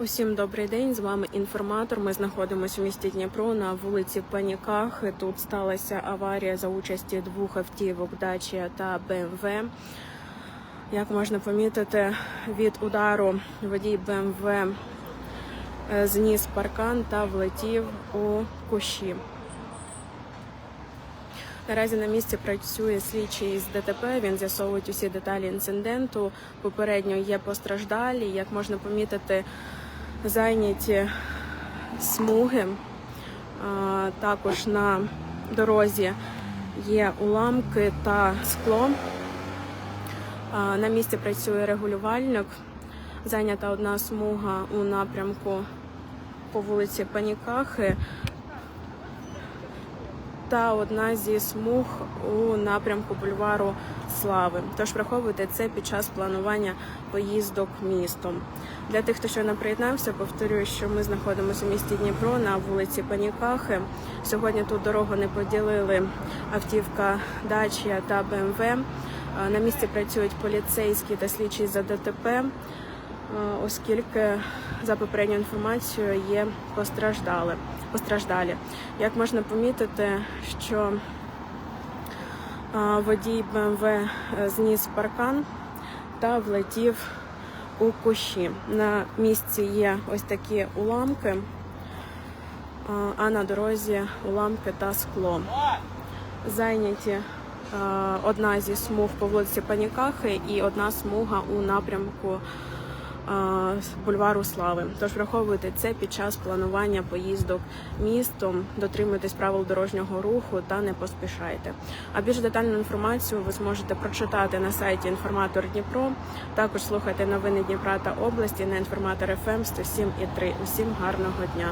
Усім добрий день. З вами інформатор. Ми знаходимося у місті Дніпро на вулиці Паніках. Тут сталася аварія за участі двох автівок Дачія та БМВ. Як можна помітити, від удару водій БМВ зніс паркан та влетів у кущі. Наразі на місці працює слідчий з ДТП. Він з'ясовує усі деталі інциденту. Попередньо є постраждалі. Як можна помітити, зайняті смуги. Також на дорозі є уламки та скло. На місці працює регулювальник. Зайнята одна смуга у напрямку по вулиці Панікахи та одна зі смуг у напрямку бульвару Слави. Тож враховуйте це під час планування поїздок містом. Для тих, хто щойно приєднався, повторюю, що ми знаходимося у місті Дніпро на вулиці Панікахи. Сьогодні тут дорогу не поділили автівка Дачія та БМВ. На місці працюють поліцейські та слідчі за ДТП, е, оскільки за попередньою інформацією є постраждали. постраждалі. Як можна помітити, що водій БМВ е, зніс паркан та влетів у кущі. На місці є ось такі уламки, а на дорозі уламки та скло. Зайняті одна зі смуг по вулиці Панікахи і одна смуга у напрямку бульвару Слави. Тож враховуйте це під час планування поїздок містом, дотримуйтесь правил дорожнього руху та не поспішайте. А більш детальну інформацію ви зможете прочитати на сайті Інформатор Дніпро. Також слухайте новини Дніпра та області на інформатор ФМ 107,3. Усім гарного дня.